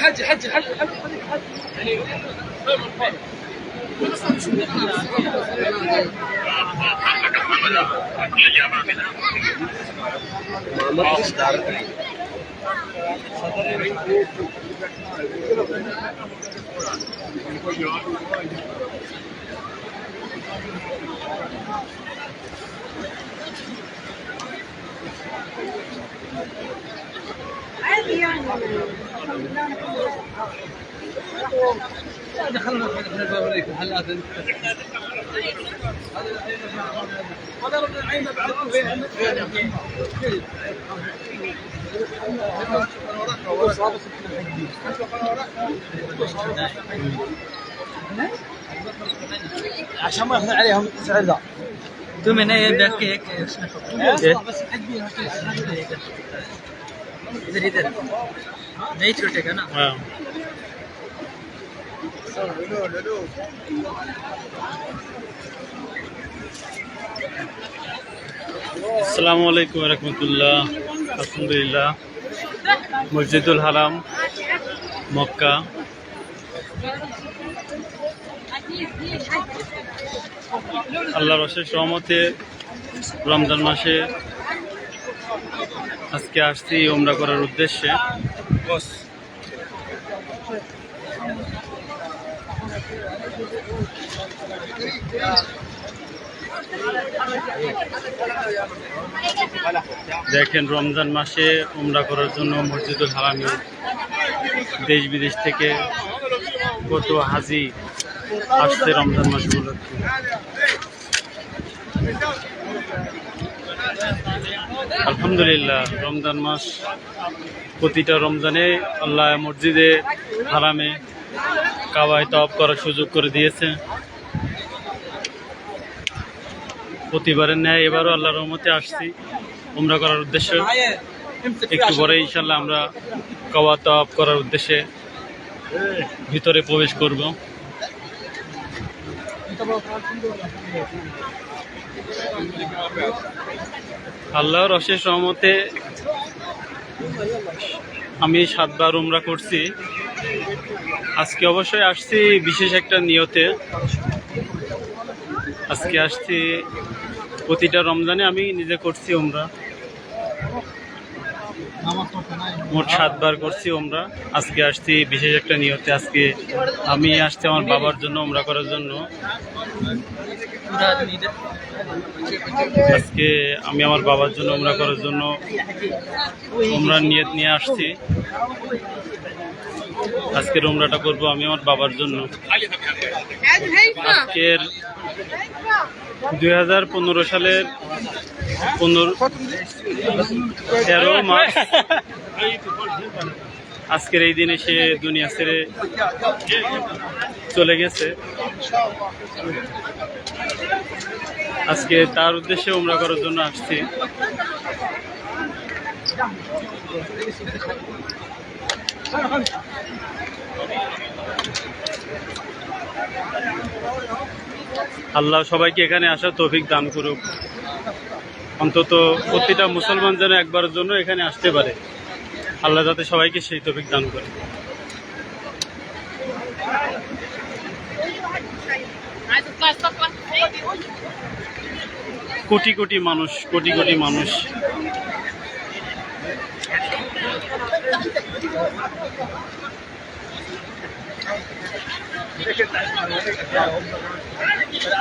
حجي حجي حجي الحج Thank you. دخلنا الباب هذا عشان ما ياخذون عليهم التسع لا ثم هنا بكيك इधर इधर नहीं छूटेगा ना হ্যাঁ আসসালামু আলাইকুম রহমতুল্লাহ আলহামদুলিল্লাহ মসজিদুল হারাম মক্কা আল্লাহর অশেষ রহমতে রমজান মাসে আজকে আসছি ওমরা করার উদ্দেশ্যে। দেখেন, রমজান মাসে উমরা করার জন্য মসজিদুল হারামে দেশ বিদেশ থেকে কত হাজি আসছে রমজান মাস আলহামদুলিল্লাহ, রমজান মাস প্রতিটা রমজানে আল্লাহ মসজিদে হারামে কাবায় তপ করার সুযোগ করে দিয়েছে। প্রতিবারের ন্যায় এবারও আল্লাহ রহমতে আসছি উমরা করার উদ্দেশ্যে। একটু পরে ইনশাল্লাহ আমরা কাবা তপ করার উদ্দেশ্যে ভিতরে প্রবেশ করব। আল্লাহর অশেষ রহমতে আমি সাতবার উমরা করছি। আজকে অবশ্যই আসছি বিশেষ একটা নিয়তে। আজকে আসছি প্রতিটা রমজানে আমি নিজে করছি ওমরা মোট সাতবার করছি ওমরা। আজকে আসছি, বিশেষ একটা নিয়তে আজকে আমি আসছি আমার বাবার জন্য, ওমরা করার জন্য। আজকে আমি আমার বাবার জন্য, ওমরা করার জন্য ওমরা নিয়ত নিয়ে আসছি। আজকের ওমরাটা করব আমি আমার বাবার জন্য। আজকের দু হাজার পনেরো সালের তেরো মার্চ। আজকের এই দিনে সে দুনিয়া ছেড়ে চলে গেছে। আজকে তার উদ্দেশ্যে উমরা করার জন্য আসছি। আল্লাহ সবাইকে এখানে আসার তৌফিক দান করুক। অন্তত প্রতিটা মুসলমান যেন একবারের জন্য এখানে আসতে পারে। আল্লাহ যাতে সবাইকে সেই তফিক দান করে। কোটি কোটি মানুষ, কোটি কোটি মানুষ।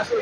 আসলে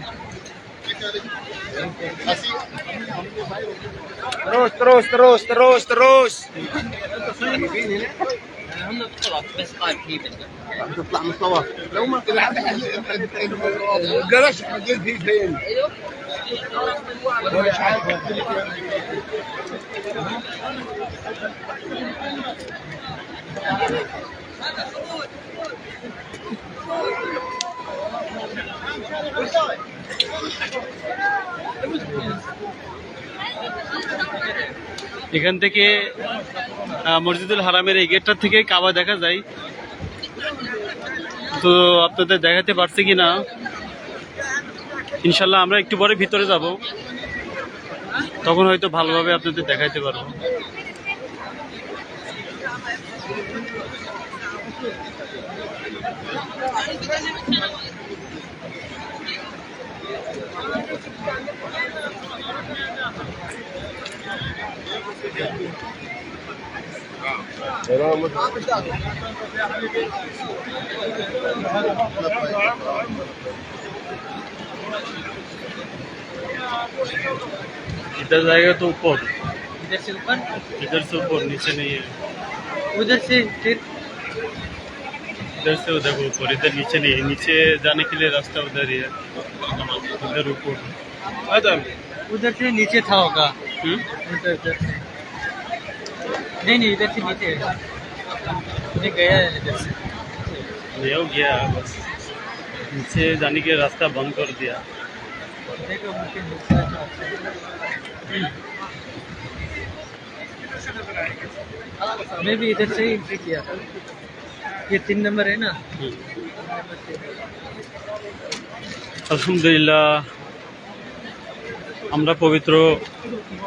Terus, terus, terus, terus, terus. هم بتطلع بس قاعد فيه بتطلع من الطواف لو ما طلعت قرش حقيقي فيه فين؟ ولا عارف هذا خروج خروج এখান থেকে মসজিদুল হারামের এই গেটটার থেকে কাবা দেখা যায়। তো আপনাদের দেখাতে পারছি কি না ইনশাল্লাহ আমরা একটু পরে ভিতরে যাব। তখন হয়তো ভালোভাবে আপনাদের দেখাইতে পারব। इधर जाएगा तो ऊपर। इधर से ऊपर? इधर से ऊपर नीचे नहीं है। उधर से फिर? इधर से उधर को ऊपर इधर नीचे नहीं है। नीचे जाने के लिए रास्ता उधर ही है। उधर ऊपर। उधर से नीचे था होगा। हम्म? उधर उधर से। नहीं नहीं इधर से नीचे है मैं गया है इधर से ये हो गया बस नीचे जाने के लिए रास्ता बंद कर दिया देखो मुझे नीचे आता है। मैं भी इधर से ही एंट्री किया था ये तीन नंबर है ना আলহামদুলিল্লাহ আমরা পবিত্র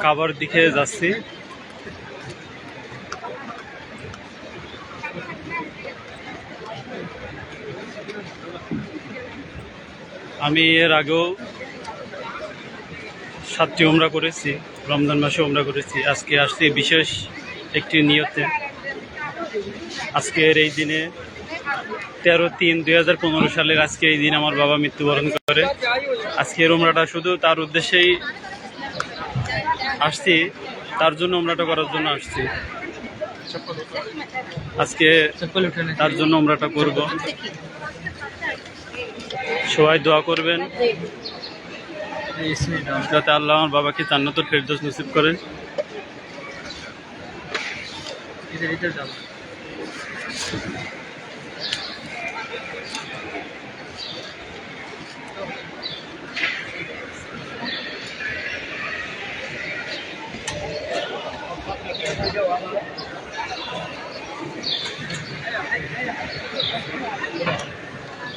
কাবার দিকে যাচ্ছি আমি এর আগেও সাতটি ওমরা করেছি রমজান মাসে ওমরা করেছি। আজকে আসছি বিশেষ একটি নিয়তে। আজকের এই দিনে তেরো তিন দুই হাজার পনেরো সালের আজকে এই দিন আমার বাবা মৃত্যুবরণ করে। আজকের ওমরাটা শুধু তার উদ্দেশ্যেই আসছি তার জন্য ওমরাটা করার জন্য আসছি। আজকে তার জন্য ওমরাটা করব। সবাই দোয়া করবেন। যাতে আল্লাহ আমার বাবাকে তার ফেরদোস নসিব করেন।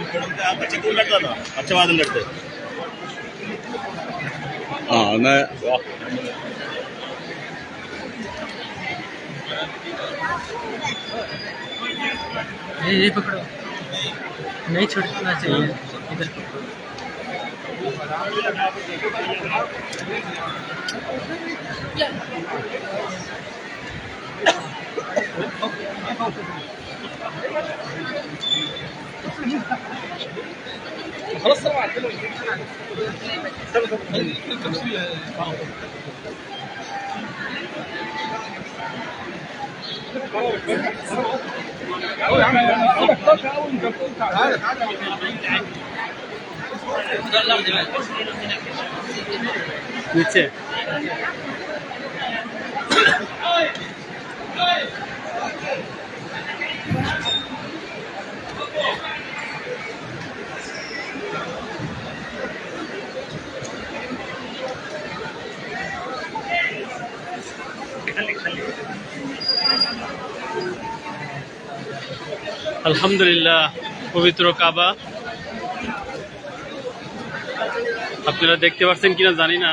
बच्चे कौन लड़ता था अच्छा बाद में लड़ते हाँ मैं ये ये पकड़ो। नहीं छोड़ना चाहिए। हाँ। इधर पकड़ो। خلاص سرعة يا عم تعالى تعالى আলহামদুলিল্লাহ পবিত্র কাবা। আপনারা দেখতে পাচ্ছেন কিনা জানি না।